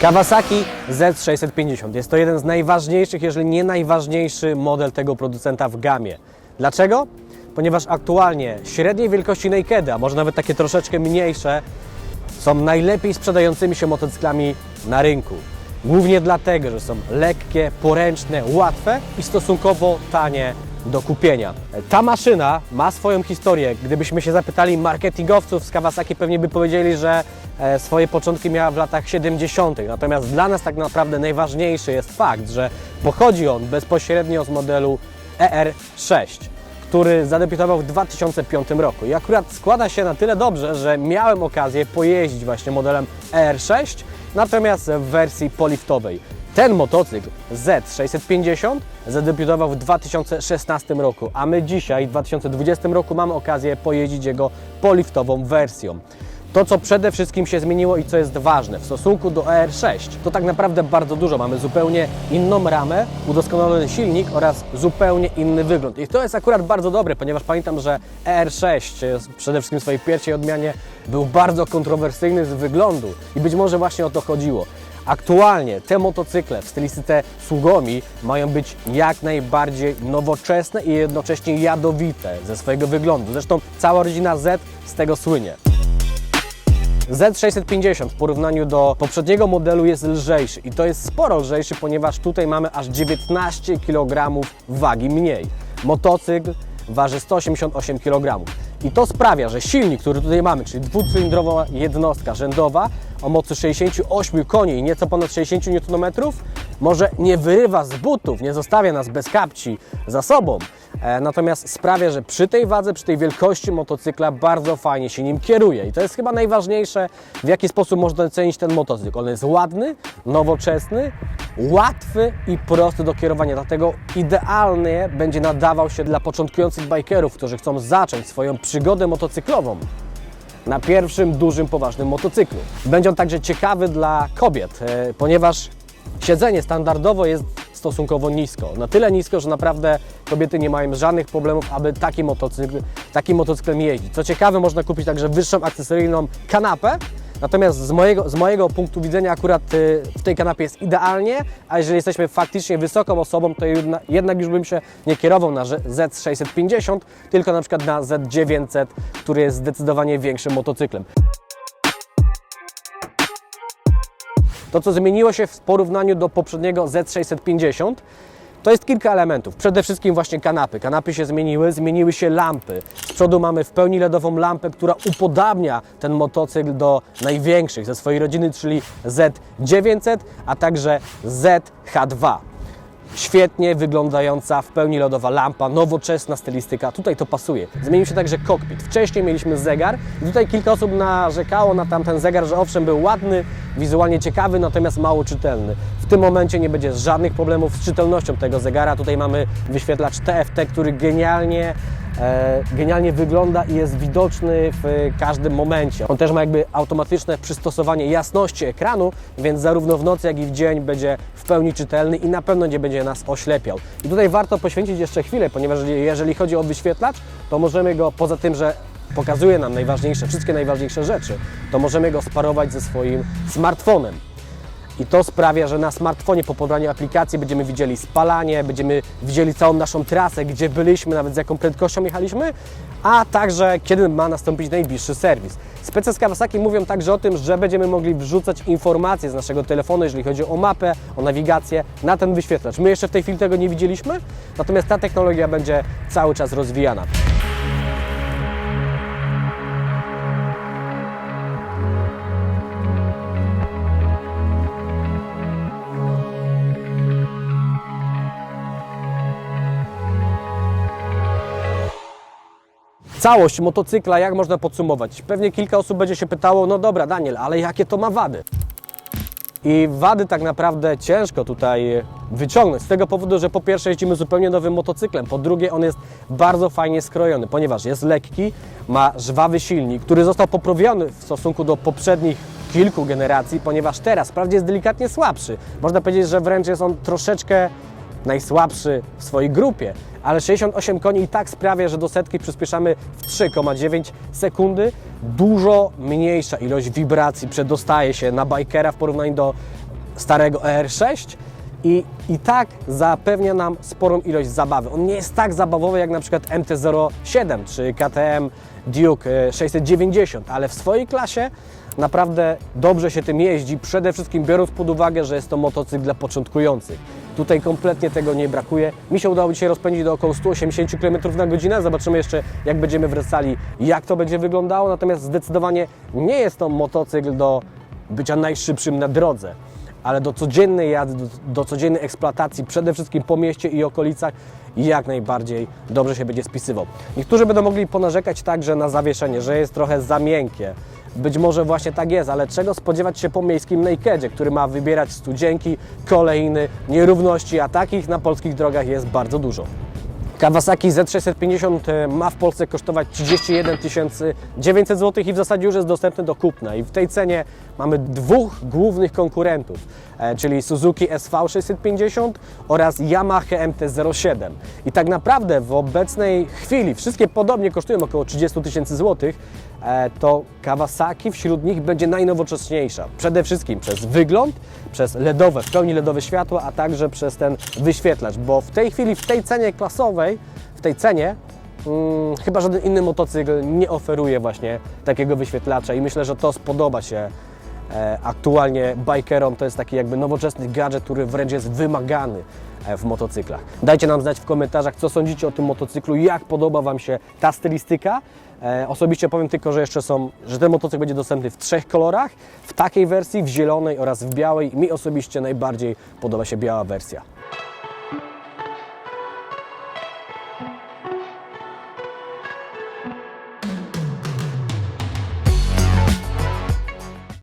Kawasaki Z650 jest to jeden z najważniejszych, jeżeli nie najważniejszy model tego producenta w gamie. Dlaczego? Ponieważ aktualnie średniej wielkości nakedy, a może nawet takie troszeczkę mniejsze, są najlepiej sprzedającymi się motocyklami na rynku. Głównie dlatego, że są lekkie, poręczne, łatwe i stosunkowo tanie do kupienia. Ta maszyna ma swoją historię. Gdybyśmy się zapytali marketingowców z Kawasaki, pewnie by powiedzieli, że swoje początki miała w latach 70. Natomiast dla nas tak naprawdę najważniejszy jest fakt, że pochodzi on bezpośrednio z modelu ER6 który zadebiutował w 2005 roku. I akurat składa się na tyle dobrze, że miałem okazję pojeździć właśnie modelem ER6, natomiast w wersji poliftowej. Ten motocykl Z650 zadebiutował w 2016 roku, a my dzisiaj w 2020 roku mamy okazję pojeździć jego poliftową wersją. To, co przede wszystkim się zmieniło i co jest ważne w stosunku do ER6, to tak naprawdę bardzo dużo. Mamy zupełnie inną ramę, udoskonalony silnik oraz zupełnie inny wygląd. I to jest akurat bardzo dobre, ponieważ pamiętam, że ER6 e, przede wszystkim w swojej pierwszej odmianie był bardzo kontrowersyjny z wyglądu i być może właśnie o to chodziło. Aktualnie te motocykle w stylistyce Sugomi mają być jak najbardziej nowoczesne i jednocześnie jadowite ze swojego wyglądu. Zresztą cała rodzina Z z tego słynie. Z650 w porównaniu do poprzedniego modelu jest lżejszy i to jest sporo lżejszy, ponieważ tutaj mamy aż 19 kg wagi mniej. Motocykl waży 188 kg. I to sprawia, że silnik, który tutaj mamy, czyli dwucylindrowa jednostka rzędowa o mocy 68 koni i nieco ponad 60 Nm, może nie wyrywa z butów, nie zostawia nas bez kapci za sobą, natomiast sprawia, że przy tej wadze, przy tej wielkości motocykla bardzo fajnie się nim kieruje. I to jest chyba najważniejsze, w jaki sposób można ocenić ten motocykl. On jest ładny, nowoczesny, łatwy i prosty do kierowania, dlatego idealnie będzie nadawał się dla początkujących bikerów, którzy chcą zacząć swoją przygodę motocyklową na pierwszym dużym, poważnym motocyklu. Będzie on także ciekawy dla kobiet, e, ponieważ siedzenie standardowo jest stosunkowo nisko. Na tyle nisko, że naprawdę kobiety nie mają żadnych problemów, aby taki motocykl, takim motocyklem jeździć. Co ciekawe, można kupić także wyższą akcesoryjną kanapę, Natomiast z mojego, z mojego punktu widzenia akurat y, w tej kanapie jest idealnie, a jeżeli jesteśmy faktycznie wysoką osobą, to jedna, jednak już bym się nie kierował na Z650, tylko na przykład na Z900, który jest zdecydowanie większym motocyklem. To, co zmieniło się w porównaniu do poprzedniego Z650, to jest kilka elementów. Przede wszystkim właśnie kanapy. Kanapy się zmieniły, zmieniły się lampy. Z przodu mamy w pełni LEDową lampę, która upodabnia ten motocykl do największych ze swojej rodziny, czyli Z900, a także ZH2 świetnie wyglądająca, w pełni lodowa lampa, nowoczesna stylistyka. Tutaj to pasuje. Zmienił się także kokpit. Wcześniej mieliśmy zegar i tutaj kilka osób narzekało na tamten zegar, że owszem był ładny, wizualnie ciekawy, natomiast mało czytelny. W tym momencie nie będzie żadnych problemów z czytelnością tego zegara. Tutaj mamy wyświetlacz TFT, który genialnie genialnie wygląda i jest widoczny w każdym momencie. On też ma jakby automatyczne przystosowanie jasności ekranu, więc zarówno w nocy, jak i w dzień będzie w pełni czytelny i na pewno nie będzie nas oślepiał. I tutaj warto poświęcić jeszcze chwilę, ponieważ jeżeli chodzi o wyświetlacz, to możemy go poza tym, że pokazuje nam najważniejsze, wszystkie najważniejsze rzeczy, to możemy go sparować ze swoim smartfonem. I to sprawia, że na smartfonie po pobraniu aplikacji będziemy widzieli spalanie, będziemy widzieli całą naszą trasę, gdzie byliśmy, nawet z jaką prędkością jechaliśmy, a także kiedy ma nastąpić najbliższy serwis. Spece z Kawasaki mówią także o tym, że będziemy mogli wrzucać informacje z naszego telefonu, jeżeli chodzi o mapę, o nawigację, na ten wyświetlacz. My jeszcze w tej chwili tego nie widzieliśmy, natomiast ta technologia będzie cały czas rozwijana. Całość motocykla, jak można podsumować? Pewnie kilka osób będzie się pytało, no dobra Daniel, ale jakie to ma wady? I wady tak naprawdę ciężko tutaj wyciągnąć, z tego powodu, że po pierwsze jeździmy zupełnie nowym motocyklem, po drugie on jest bardzo fajnie skrojony, ponieważ jest lekki, ma żwawy silnik, który został poprawiony w stosunku do poprzednich kilku generacji, ponieważ teraz wprawdzie jest delikatnie słabszy. Można powiedzieć, że wręcz jest on troszeczkę najsłabszy w swojej grupie, ale 68 koni i tak sprawia, że do setki przyspieszamy w 3,9 sekundy. Dużo mniejsza ilość wibracji przedostaje się na bikera w porównaniu do starego ER6 i, i tak zapewnia nam sporą ilość zabawy. On nie jest tak zabawowy jak na przykład MT-07 czy KTM Duke e, 690, ale w swojej klasie naprawdę dobrze się tym jeździ, przede wszystkim biorąc pod uwagę, że jest to motocykl dla początkujących. Tutaj kompletnie tego nie brakuje. Mi się udało dzisiaj rozpędzić do około 180 km na godzinę. Zobaczymy jeszcze, jak będziemy wracali, jak to będzie wyglądało. Natomiast zdecydowanie nie jest to motocykl do bycia najszybszym na drodze ale do codziennej jazdy, do, do codziennej eksploatacji, przede wszystkim po mieście i okolicach, jak najbardziej dobrze się będzie spisywał. Niektórzy będą mogli ponarzekać także na zawieszenie, że jest trochę za miękkie. Być może właśnie tak jest, ale czego spodziewać się po miejskim nakedzie, który ma wybierać studzienki, kolejny, nierówności, a takich na polskich drogach jest bardzo dużo. Kawasaki Z650 e, ma w Polsce kosztować 31 900 zł i w zasadzie już jest dostępny do kupna. I w tej cenie mamy dwóch głównych konkurentów, czyli Suzuki SV650 oraz Yamaha MT-07. I tak naprawdę w obecnej chwili wszystkie podobnie kosztują około 30 tysięcy złotych, e, to Kawasaki wśród nich będzie najnowocześniejsza. Przede wszystkim przez wygląd, przez LEDowe, w pełni LEDowe światła, a także przez ten wyświetlacz, bo w tej chwili, w tej cenie klasowej, w tej cenie, mm, chyba żaden inny motocykl nie oferuje właśnie takiego wyświetlacza i myślę, że to spodoba się e, aktualnie bikerom. To jest taki jakby nowoczesny gadżet, który wręcz jest wymagany e, w motocyklach. Dajcie nam znać w komentarzach, co sądzicie o tym motocyklu, jak podoba Wam się ta stylistyka. E, osobiście powiem tylko, że jeszcze są, że ten motocykl będzie dostępny w trzech kolorach, w takiej wersji, w zielonej oraz w białej. Mi osobiście najbardziej podoba się biała wersja.